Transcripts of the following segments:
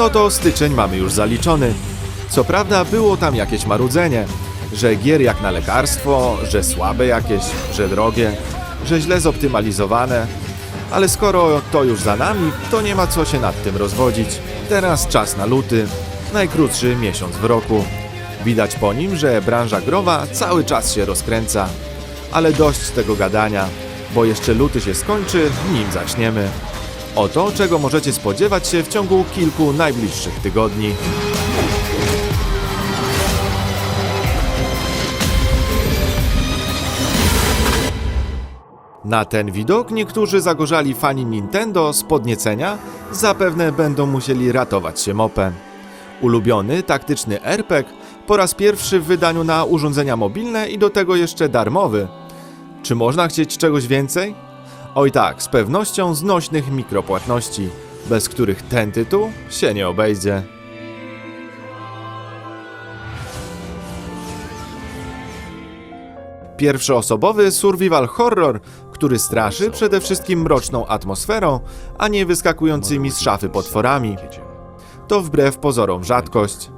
no to styczeń mamy już zaliczony. Co prawda było tam jakieś marudzenie, że gier jak na lekarstwo, że słabe jakieś, że drogie, że źle zoptymalizowane, ale skoro to już za nami, to nie ma co się nad tym rozwodzić. Teraz czas na luty, najkrótszy miesiąc w roku. Widać po nim, że branża growa cały czas się rozkręca. Ale dość tego gadania, bo jeszcze luty się skończy, nim zaczniemy. Oto, czego możecie spodziewać się w ciągu kilku najbliższych tygodni. Na ten widok niektórzy zagorzali fani Nintendo z podniecenia zapewne będą musieli ratować się mopem. Ulubiony, taktyczny RPG po raz pierwszy w wydaniu na urządzenia mobilne i do tego jeszcze darmowy. Czy można chcieć czegoś więcej? Oj tak, z pewnością znośnych mikropłatności, bez których ten tytuł się nie obejdzie. Pierwszoosobowy survival horror, który straszy przede wszystkim mroczną atmosferą, a nie wyskakującymi z szafy potworami. To wbrew pozorom rzadkość.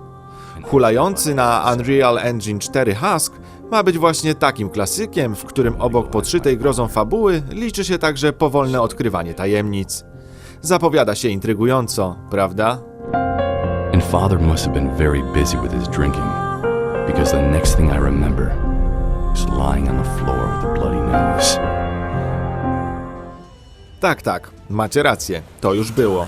Hulający na Unreal Engine 4 Husk ma być właśnie takim klasykiem, w którym obok podszytej grozą fabuły liczy się także powolne odkrywanie tajemnic. Zapowiada się intrygująco, prawda? And father must have been very busy with his drinking, because the next thing I remember is lying on the floor with a bloody nose. Tak, tak, macie rację, to już było.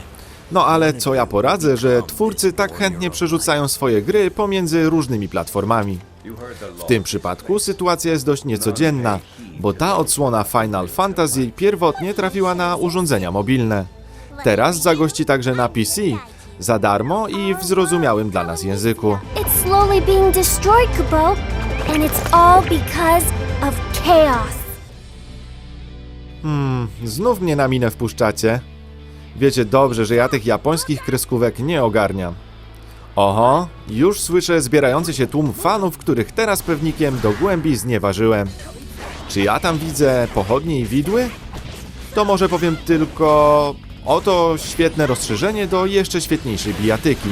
No ale co ja poradzę, że twórcy tak chętnie przerzucają swoje gry pomiędzy różnymi platformami. W tym przypadku sytuacja jest dość niecodzienna, bo ta odsłona Final Fantasy pierwotnie trafiła na urządzenia mobilne. Teraz zagości także na PC, za darmo i w zrozumiałym dla nas języku. Chaos. Znów mnie na minę wpuszczacie. Wiecie dobrze, że ja tych japońskich kreskówek nie ogarniam. Oho, już słyszę zbierający się tłum fanów, których teraz pewnikiem do głębi znieważyłem. Czy ja tam widzę pochodnie i widły? To może powiem tylko... Oto świetne rozszerzenie do jeszcze świetniejszej bijatyki.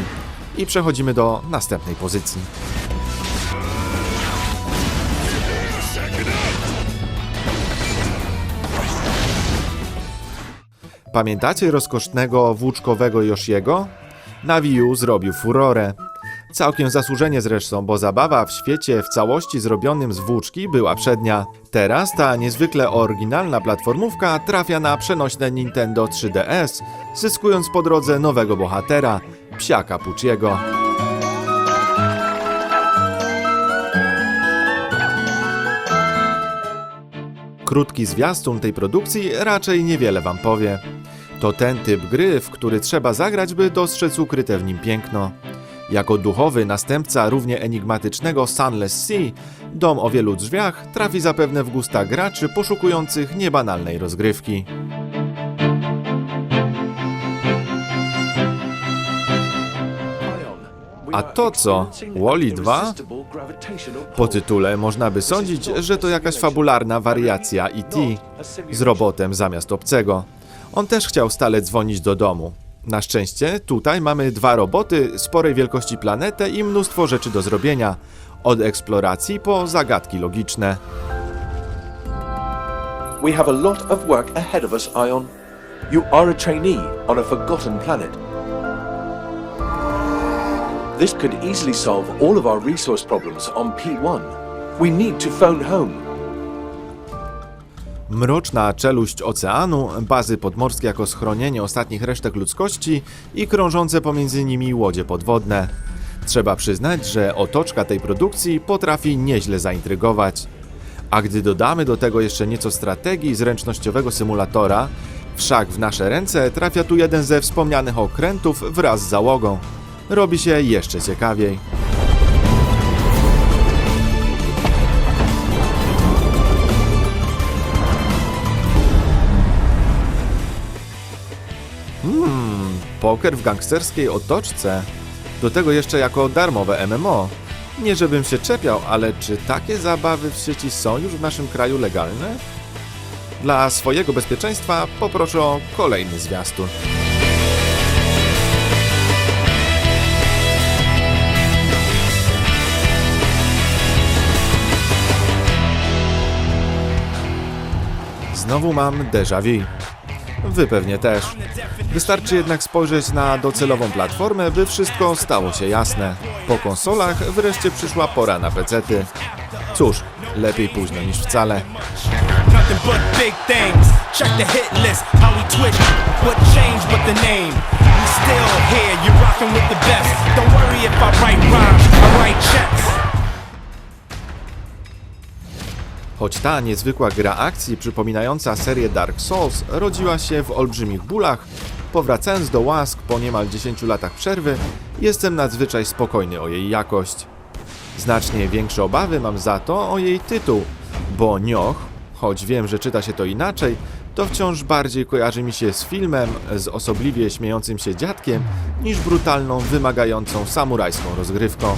I przechodzimy do następnej pozycji. Pamiętacie rozkosznego włóczkowego Yoshiego? Na Wii U zrobił furorę. Całkiem zasłużenie zresztą, bo zabawa w świecie w całości zrobionym z włóczki była przednia. Teraz ta niezwykle oryginalna platformówka trafia na przenośne Nintendo 3DS, zyskując po drodze nowego bohatera, psiaka Pucciego. Krótki zwiastun tej produkcji raczej niewiele wam powie. To ten typ gry, w który trzeba zagrać, by dostrzec ukryte w nim piękno. Jako duchowy następca równie enigmatycznego Sunless Sea, dom o wielu drzwiach trafi zapewne w gusta graczy poszukujących niebanalnej rozgrywki. A to co? Wally 2? Po tytule można by sądzić, że to jakaś fabularna wariacja E.T. z robotem zamiast obcego. On też chciał stale dzwonić do domu. Na szczęście tutaj mamy dwa roboty, sporej wielkości planetę i mnóstwo rzeczy do zrobienia. Od eksploracji po zagadki logiczne. We have a lot of work ahead of us, Ion. You are a trainee on a forgotten planet. This could easily solve all of our resource problems on P1. We need to phone home. Mroczna czeluść oceanu, bazy podmorskie jako schronienie ostatnich resztek ludzkości i krążące pomiędzy nimi łodzie podwodne. Trzeba przyznać, że otoczka tej produkcji potrafi nieźle zaintrygować. A gdy dodamy do tego jeszcze nieco strategii zręcznościowego symulatora, wszak w nasze ręce trafia tu jeden ze wspomnianych okrętów wraz z załogą. Robi się jeszcze ciekawiej. Hmm, poker w gangsterskiej otoczce. Do tego jeszcze jako darmowe MMO. Nie żebym się czepiał, ale czy takie zabawy w sieci są już w naszym kraju legalne? Dla swojego bezpieczeństwa poproszę o kolejny zwiastun. Znowu mam déjà vu. Wy pewnie też. Wystarczy jednak spojrzeć na docelową platformę, by wszystko stało się jasne. Po konsolach wreszcie przyszła pora na pecety. Cóż, lepiej późno niż wcale. Still here, you're rocking with the best. Don't worry if I write rhymes, I write checks. Choć ta niezwykła gra akcji przypominająca serię Dark Souls rodziła się w olbrzymich bólach, powracając do łask po niemal 10 latach przerwy, jestem nadzwyczaj spokojny o jej jakość. Znacznie większe obawy mam za to o jej tytuł, bo Nioh, choć wiem, że czyta się to inaczej, to wciąż bardziej kojarzy mi się z filmem z osobliwie śmiejącym się dziadkiem niż brutalną, wymagającą samurajską rozgrywką.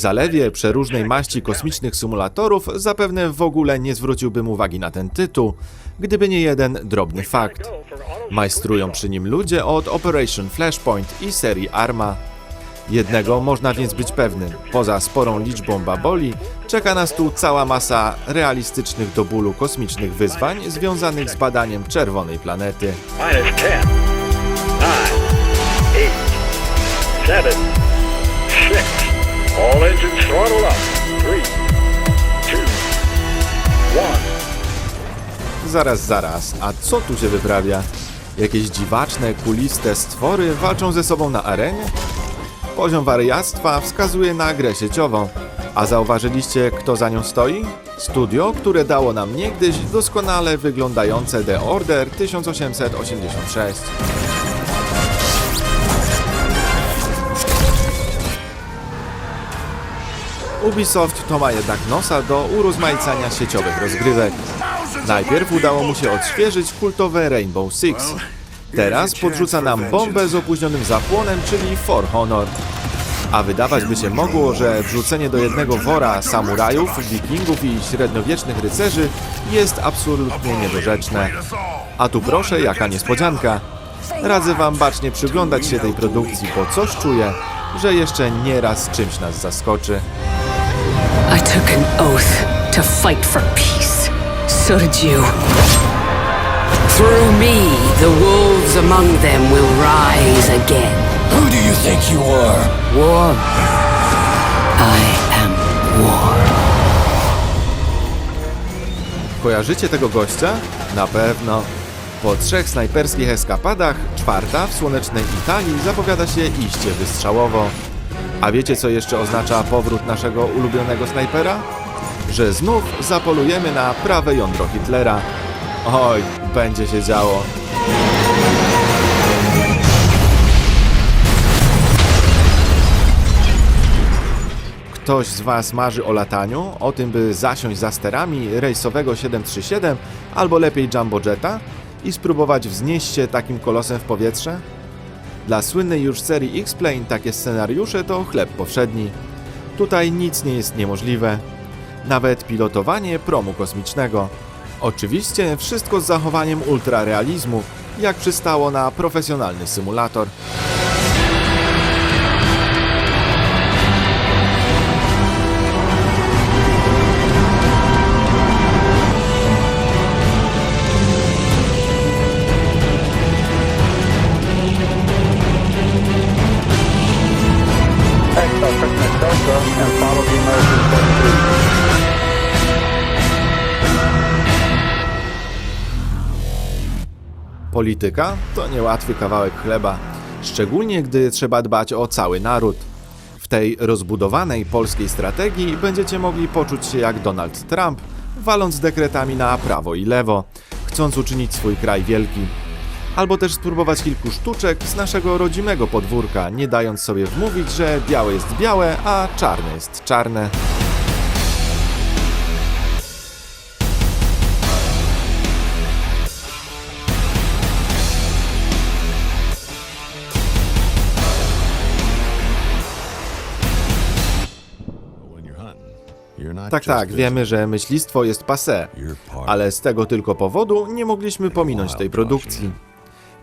Zalewie przeróżnej maści kosmicznych symulatorów zapewne w ogóle nie zwróciłbym uwagi na ten tytuł, gdyby nie jeden drobny fakt. Majstrują przy nim ludzie od Operation Flashpoint i serii Arma. Jednego można więc być pewnym, poza sporą liczbą baboli, czeka nas tu cała masa realistycznych do bólu kosmicznych wyzwań związanych z badaniem czerwonej planety. minus 10, 9, 8, 7, 6. All engines throttle up. 3, 2, 1. Zaraz, zaraz, a co tu się wyprawia? Jakieś dziwaczne, kuliste stwory walczą ze sobą na arenie? Poziom wariactwa wskazuje na grę sieciową. A zauważyliście, kto za nią stoi? Studio, które dało nam niegdyś doskonale wyglądające The Order 1886. Ubisoft to ma jednak nosa do urozmaicania sieciowych rozgrywek. Najpierw udało mu się odświeżyć kultowe Rainbow Six. Teraz podrzuca nam bombę z opóźnionym zapłonem, czyli For Honor. A wydawać by się mogło, że wrzucenie do jednego wora samurajów, wikingów i średniowiecznych rycerzy jest absolutnie niedorzeczne. A tu proszę, jaka niespodzianka. Radzę wam bacznie przyglądać się tej produkcji, bo coś czuję, że jeszcze nie raz czymś nas zaskoczy. I took an oath to fight for peace. So did you. Through me, the wolves among them will rise again. Who do you think you are? War. I am war. Kojarzycie tego gościa? Na pewno. Po trzech snajperskich eskapadach, czwarta w słonecznej Italii zapowiada się iście wystrzałowo. A wiecie co jeszcze oznacza powrót naszego ulubionego snajpera? Że znów zapolujemy na prawe jądro Hitlera. Oj, będzie się działo. Ktoś z Was marzy o lataniu, o tym, by zasiąść za sterami rejsowego 737 albo lepiej Jumbo Jetta i spróbować wznieść się takim kolosem w powietrze? Dla słynnej już serii X-Plane takie scenariusze to chleb powszedni. Tutaj nic nie jest niemożliwe. Nawet pilotowanie promu kosmicznego. Oczywiście wszystko z zachowaniem ultrarealizmu, jak przystało na profesjonalny symulator. Polityka to niełatwy kawałek chleba, szczególnie gdy trzeba dbać o cały naród. W tej rozbudowanej polskiej strategii będziecie mogli poczuć się jak Donald Trump, waląc dekretami na prawo i lewo, chcąc uczynić swój kraj wielki. Albo też spróbować kilku sztuczek z naszego rodzimego podwórka, nie dając sobie wmówić, że białe jest białe, a czarne jest czarne. Tak, tak, wiemy, że myślistwo jest passé, ale z tego tylko powodu nie mogliśmy pominąć tej produkcji.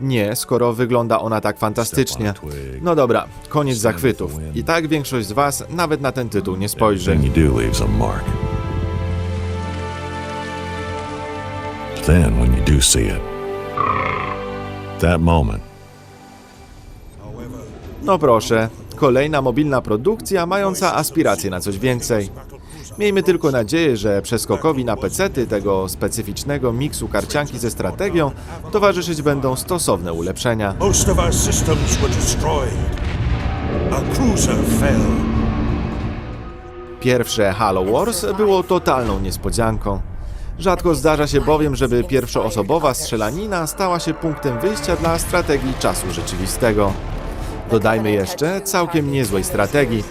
Nie, skoro wygląda ona tak fantastycznie. No dobra, koniec zachwytów. I tak większość z Was nawet na ten tytuł nie spojrzy. Then, when you do see it, that moment, No proszę, kolejna mobilna produkcja mająca aspiracje na coś więcej. Miejmy tylko nadzieję, że przeskokowi na pecety tego specyficznego miksu karcianki ze strategią towarzyszyć będą stosowne ulepszenia. Most of our systems were destroyed. Our cruiser fell. Pierwsze Halo Wars było totalną niespodzianką. Rzadko zdarza się bowiem, żeby pierwszoosobowa strzelanina stała się punktem wyjścia dla strategii czasu rzeczywistego. Dodajmy jeszcze całkiem niezłej strategii.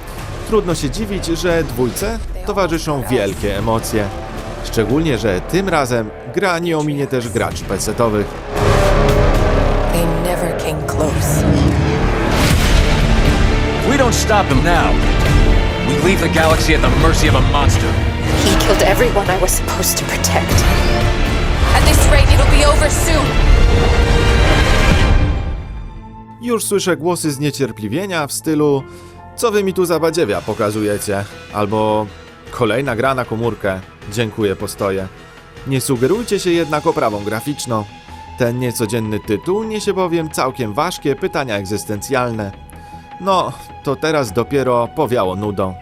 Trudno się dziwić, że dwójce towarzyszą wielkie emocje. Szczególnie, że tym razem gra nie ominie też graczy pecetowych. They never came close. We don't stop him now. We leave the galaxy at the mercy of a monster. He killed everyone I was supposed to protect. At this rate, it'll be over soon. Już słyszę głosy zniecierpliwienia w stylu Co wy mi tu za badziewia pokazujecie? Albo kolejna gra na komórkę. Dziękuję, postoję. Nie sugerujcie się jednak oprawą graficzną. Ten niecodzienny tytuł niesie bowiem całkiem ważkie pytania egzystencjalne. No, to teraz dopiero powiało nudą.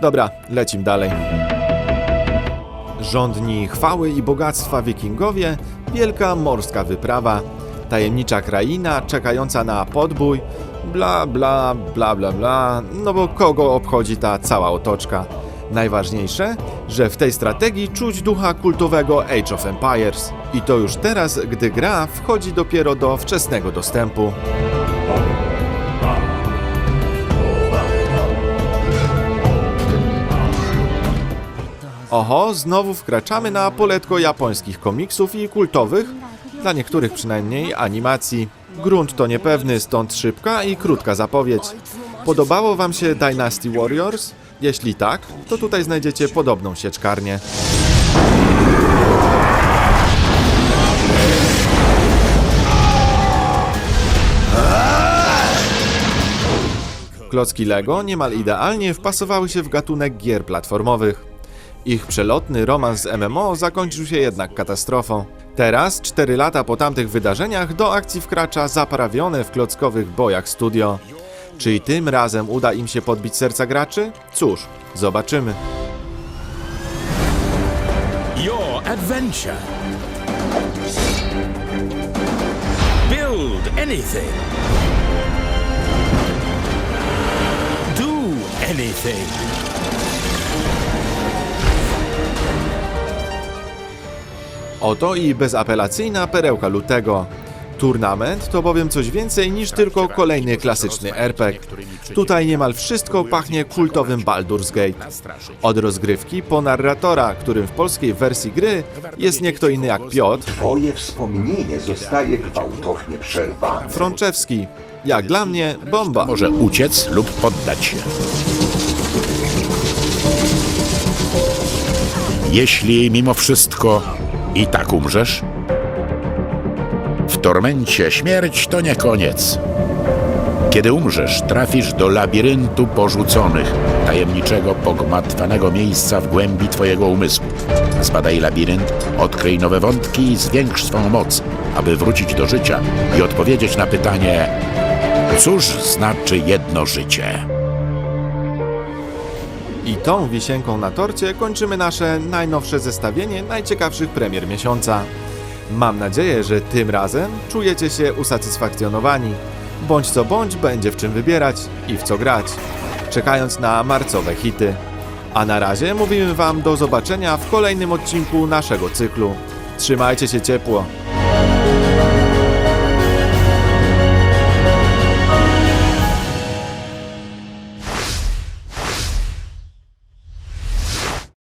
Dobra, lecim dalej. Rządni chwały i bogactwa wikingowie, wielka morska wyprawa, tajemnicza kraina czekająca na podbój, bla bla bla bla bla, no bo kogo obchodzi ta cała otoczka? Najważniejsze, że w tej strategii czuć ducha kultowego Age of Empires. I to już teraz, gdy gra wchodzi dopiero do wczesnego dostępu. Oho, znowu wkraczamy na poletko japońskich komiksów i kultowych, dla niektórych przynajmniej, animacji. Grunt to niepewny, stąd szybka i krótka zapowiedź. Podobało Wam się Dynasty Warriors? Jeśli tak, to tutaj znajdziecie podobną sieczkarnię. Klocki Lego niemal idealnie wpasowały się w gatunek gier platformowych. Ich przelotny romans z MMO zakończył się jednak katastrofą. Teraz, 4 lata po tamtych wydarzeniach, do akcji wkracza zaprawione w klockowych bojach studio. Czy i tym razem uda im się podbić serca graczy? Cóż, zobaczymy. Your adventure. Build anything. Do anything. Oto i bezapelacyjna perełka lutego. Turnament to bowiem coś więcej niż tylko kolejny klasyczny RPG. Tutaj niemal wszystko pachnie kultowym Baldur's Gate. Od rozgrywki po narratora, którym w polskiej wersji gry jest nie kto inny jak Piotr Twoje wspomnienie zostaje gwałtownie przerwane. Frączewski. Jak dla mnie, bomba. Może uciec lub poddać się. Jeśli mimo wszystko i tak umrzesz, tormencie śmierć to nie koniec. Kiedy umrzesz, trafisz do labiryntu porzuconych, tajemniczego, pogmatwanego miejsca w głębi twojego umysłu. Zbadaj labirynt, odkryj nowe wątki i zwiększ swą moc, aby wrócić do życia i odpowiedzieć na pytanie, cóż znaczy jedno życie? I tą wisienką na torcie kończymy nasze najnowsze zestawienie najciekawszych premier miesiąca. Mam nadzieję, że tym razem czujecie się usatysfakcjonowani. Bądź co bądź będzie w czym wybierać i w co grać, czekając na marcowe hity. A na razie mówimy Wam do zobaczenia w kolejnym odcinku naszego cyklu. Trzymajcie się ciepło.